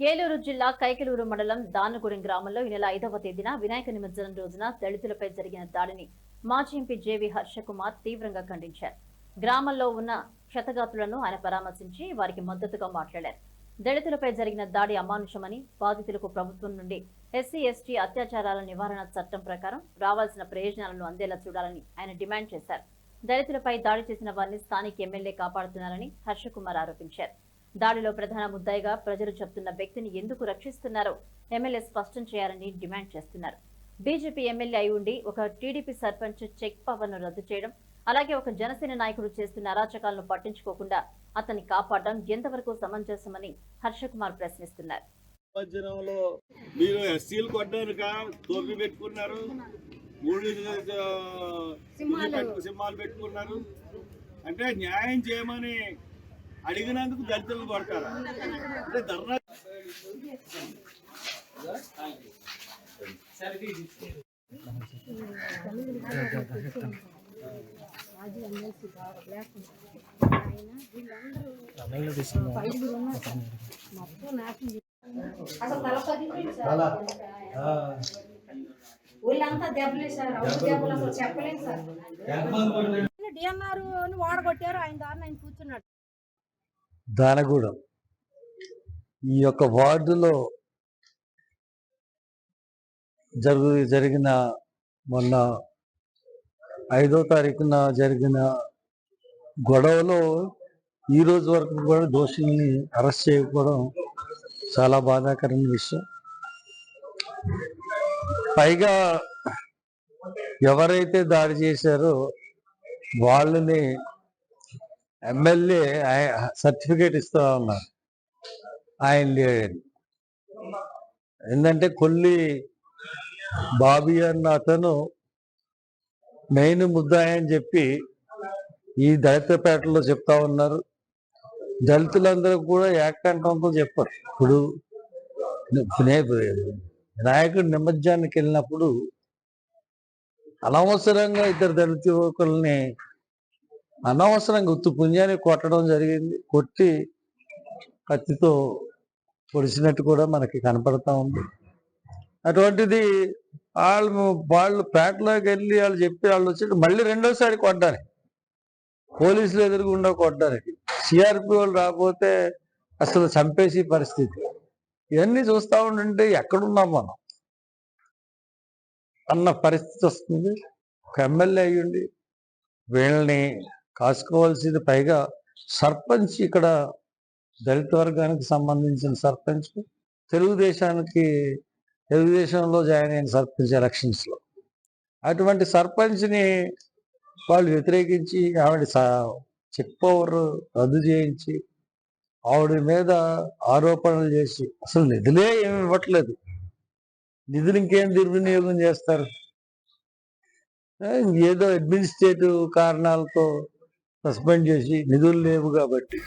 ఏలూరు జిల్లా కైకలూరు మండలం దానగూడెం గ్రామంలో ఈ నెల ఐదవ తేదీన వినాయక నిమజ్జనం రోజున దళితులపై జరిగిన దాడిని మాజీ ఎంపీ జేవి హర్షకుమార్ తీవ్రంగా ఖండించారు. గ్రామంలో ఉన్న క్షతగాతులను ఆయన పరామర్శించి వారికి మద్దతుగా మాట్లాడారు. దళితులపై జరిగిన దాడి అమానుషమని బాధితులకు ప్రభుత్వం నుండి ఎస్సీ ఎస్టీ అత్యాచారాల నివారణ చట్టం ప్రకారం రావాల్సిన ప్రయోజనాలను అందేలా చూడాలని ఆయన డిమాండ్ చేశారు. దళితులపై దాడి చేసిన వారిని స్థానిక ఎమ్మెల్యే కాపాడుతున్నారని హర్షకుమార్ ఆరోపించారు. దాడిలో ప్రధాన ముద్దాయిగా ప్రజలు చెప్తున్న వ్యక్తిని ఎందుకు రక్షిస్తున్నారో ఎమ్మెల్యే స్పష్టం చేయాలని డిమాండ్ చేస్తున్నారు బీజేపీ ఎమ్మెల్యే అయి ఉండి ఒక టీడీపీ సర్పంచ్ చెక్ పవర్ను రద్దు చేయడం అలాగే ఒక జనసేన నాయకుడు చేస్తున్న అరాచకాలను పట్టించుకోకుండా అతన్ని కాపాడడం ఎంతవరకు సమంజసమని హర్షకుమార్ ప్రశ్నిస్తున్నారు మీరు ఎస్సీలు కొట్టడానిక పెట్టుకున్నారు మూడు సింహాలు పెట్టుకున్నారు అంటే న్యాయం చేయమని అడిగినందుకు దళితులను కొడతారా అంటే ధర్నా. అసలు. వీళ్ళంతా చెప్పలేదు సార్ డిఎన్ఆర్ వాడగొట్టారు ఆయన దారిని ఆయన కూర్చున్నాడు దానగూడెం. ఈ యొక్క వార్డులో జరుగు జరిగిన మొన్న ఐదో తారీఖున జరిగిన గొడవలో ఈ రోజు వరకు కూడా దోషుల్ని అరెస్ట్ చేయకపోవడం చాలా బాధాకరమైన విషయం. పైగా ఎవరైతే దాడి చేశారో వాళ్ళని ఎమ్మెల్యే సర్టిఫికేట్ ఇస్తా ఉన్నారు. ఆయన లేడని ఏంటంటే కొల్లి బాబీ అన్న అతను మెయిన్ ముద్దాయి అని చెప్పి ఈ దళితపేటలో చెప్తా ఉన్నారు. దళితులందరూ కూడా ఏకంఠంతో చెప్పారు. ఇప్పుడు వినాయకుడు నిమజ్జానికి వెళ్ళినప్పుడు అనవసరంగా ఇద్దరు దళిత యువకుల్ని అనవసరంగా ఉత్తు పుణ్యాన్ని కొట్టడం జరిగింది. కొట్టి కత్తితో పొడిచినట్టు కూడా మనకి కనపడతా ఉంది. అటువంటిది వాళ్ళు వాళ్ళు పేటలోకి వెళ్ళి వాళ్ళు చెప్పి వాళ్ళు వచ్చి మళ్ళీ రెండోసారి కొట్టడానికి పోలీసులు ఎదురుగుండా కొట్టడానికి సిఆర్పి వాళ్ళు రాకపోతే అసలు చంపేసి పరిస్థితి. ఇవన్నీ చూస్తా ఉంటుంటే ఎక్కడున్నాం మనం? అన్న పరిస్థితి వస్తుంది. ఒక ఎమ్మెల్యే అయ్యుండి వీళ్ళని కాసుకోవాల్సింది పైగా సర్పంచ్ ఇక్కడ దళిత వర్గానికి సంబంధించిన సర్పంచ్ తెలుగుదేశానికి తెలుగుదేశంలో జాయిన్ అయిన సర్పంచ్ ఎలక్షన్స్లో అటువంటి సర్పంచ్ని వాళ్ళు వ్యతిరేకించి ఆవిడ చెక్ పవర్ రద్దు చేయించి ఆవిడ మీద ఆరోపణలు చేసి అసలు నిధులే ఏమి ఇవ్వట్లేదు. నిధులు ఇంకేం దుర్వినియోగం చేస్తారు? ఏదో అడ్మినిస్ట్రేటివ్ కారణాలతో సస్పెండ్ చేసి నిధులు లేవు కాబట్టి